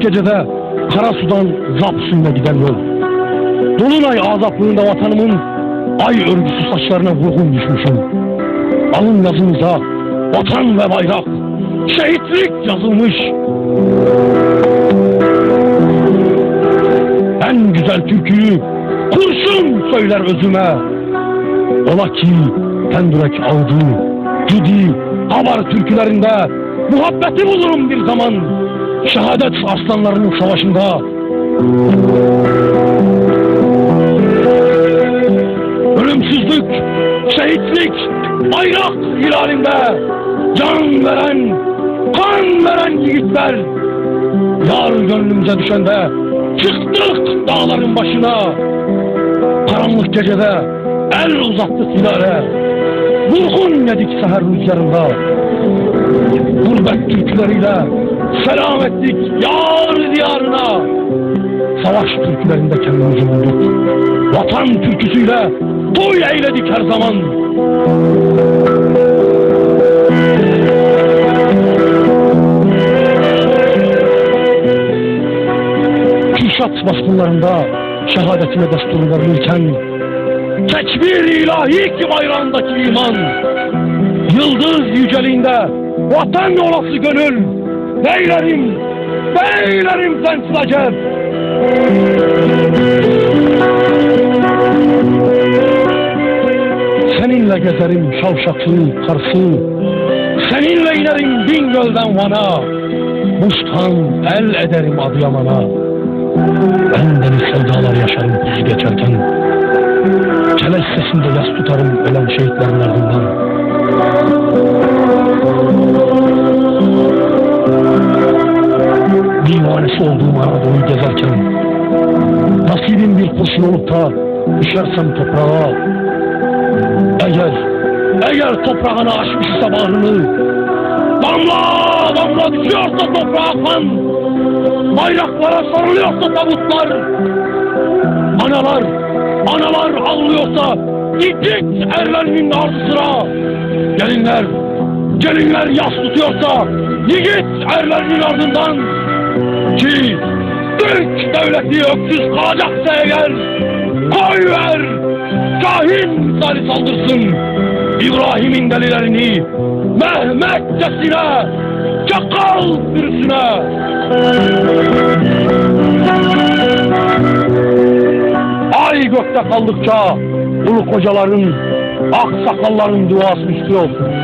gecede kara sudan zap suyuna giden yol. Dolunay azaplığında vatanımın ay örgüsü saçlarına vurgun düşmüşüm. Alın yazımıza vatan ve bayrak, şehitlik yazılmış. En güzel türküyü kurşun söyler özüme. Ola ki Tendürek Avcı, Cudi, Havar türkülerinde muhabbeti bulurum bir zaman. Şehadet aslanlarının savaşında. Ölümsüzlük, şehitlik, bayrak hilalinde can veren, kan veren yiğitler. Yar gönlümüze düşende çıktık dağların başına. Karanlık gecede el uzattık hilale. Vurgun yedik seher rüzgarında. Gurbet türküleriyle selam ettik yar diyarına. Savaş türkülerinde kendimizi bulduk. Vatan türküsüyle toy eyledik her zaman. Kürşat baskınlarında şehadetine destur verilirken tekbir ilahi ki bayrağındaki iman yıldız yüceliğinde vatan olası gönül beylerim beylerim sensiz acep seninle gezerim şavşaklı karsı seninle inerim bin gölden vana. Bustan el ederim Adıyaman'a. Ben deniz sevdalar yaşarım kuzu geçerken. Keleş sesinde yas tutarım ölen şehitlerin ardından. Divanesi olduğum Anadolu'yu gezerken Nasibim bir kurşun olup da düşersem toprağa Eğer, eğer toprağına açmış sabahını Damla damla düşüyorsa toprağa kan Bayraklara sarılıyorsa tabutlar Analar, analar ağlıyorsa gidin erlerinin ardı sıra. Gelinler, gelinler yas tutuyorsa yiğit erlerinin ardından. Türk devleti öksüz kalacaksa eğer koy ver, Şahin misali saldırsın. İbrahim'in delilerini Mehmetçesine, çakal sürüsüne. Ay gökte kaldıkça ulu kocaların, ak sakalların duası üstü olsun.